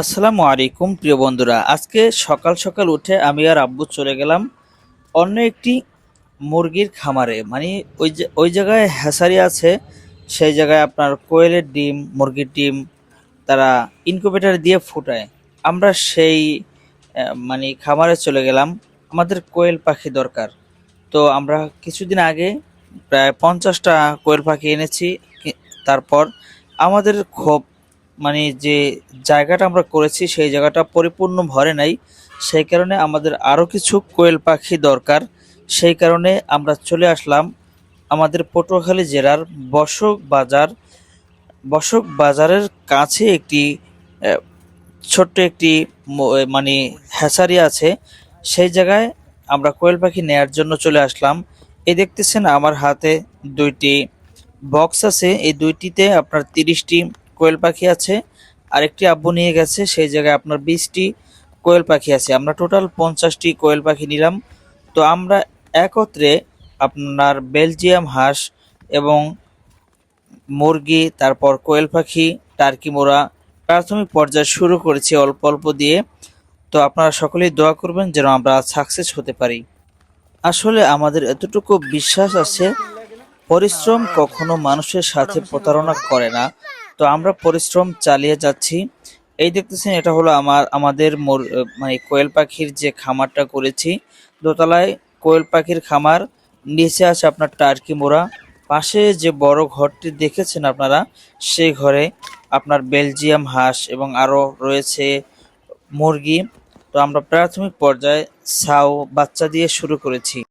আসসালামু আলাইকুম, প্রিয় বন্ধুরা। আজকে সকাল সকাল উঠে আমি আর আব্বু চলে গেলাম অন্য একটি মুরগির খামারে। মানে ওই ওই জায়গায় হ্যাসারি আছে, সেই জায়গায় আপনার কোয়েলের ডিম, মুরগির ডিম তারা ইনকুবেটার দিয়ে ফুটায়। আমরা সেই মানে খামারে চলে গেলাম। আমাদের কোয়েল পাখি দরকার। তো আমরা কিছুদিন আগে প্রায় পঞ্চাশটা কোয়েল পাখি এনেছি। তারপর আমাদের খুব মানে যে জায়গাটা আমরা করেছি, সেই জায়গাটা পরিপূর্ণ ভরে নাই। সেই কারণে আমাদের আরও কিছু কোয়েল পাখি দরকার। সেই কারণে আমরা চলে আসলাম আমাদের পটুয়াখালী জেলার বসক বাজার বসক বাজারের কাছে একটি ছোট্ট একটি মানে হ্যাচারি আছে। সেই জায়গায় আমরা কোয়েল পাখি নেয়ার জন্য চলে আসলাম। এই দেখতেছেন আমার হাতে দুইটি বক্স আছে। এই দুইটিতে আপনার তিরিশটি কোয়েল পাখি আছে। আরেকটি আব্বু নিয়ে গেছে, সেই জায়গায় আপনার বিশটি কোয়েল পাখি আছে। আমরা টোটাল পঞ্চাশটি কোয়েল পাখি নিলাম। তো আমরা একত্রে আপনার বেলজিয়াম হাঁস এবং মুরগি, তারপর কোয়েল পাখি, টার্কি মোড়া প্রাথমিক পর্যায়ে শুরু করেছি অল্প অল্প দিয়ে। তো আপনারা সকলেই দোয়া করবেন যেন আমরা সাকসেস হতে পারি। আসলে আমাদের এতটুকু বিশ্বাস আছে, পরিশ্রম কখনো মানুষের সাথে প্রতারণা করে না। তো আমরা পরিশ্রম চালিয়ে যাচ্ছি। এই দেখতেছেন, এটা হলো আমার, আমাদের মোর- মানে কোয়েল পাখির যে খামারটা করেছি। দোতলায় কোয়েল পাখির খামার, নিচে আছে আপনার টার্কি মোড়া। পাশে যে বড় ঘরটি দেখেছেন আপনারা সেই ঘরে আপনার বেলজিয়াম হাঁস এবং আরও রয়েছে মুরগি। তো আমরা প্রাথমিক পর্যায়ে ছাউ বাচ্চা দিয়ে শুরু করেছি।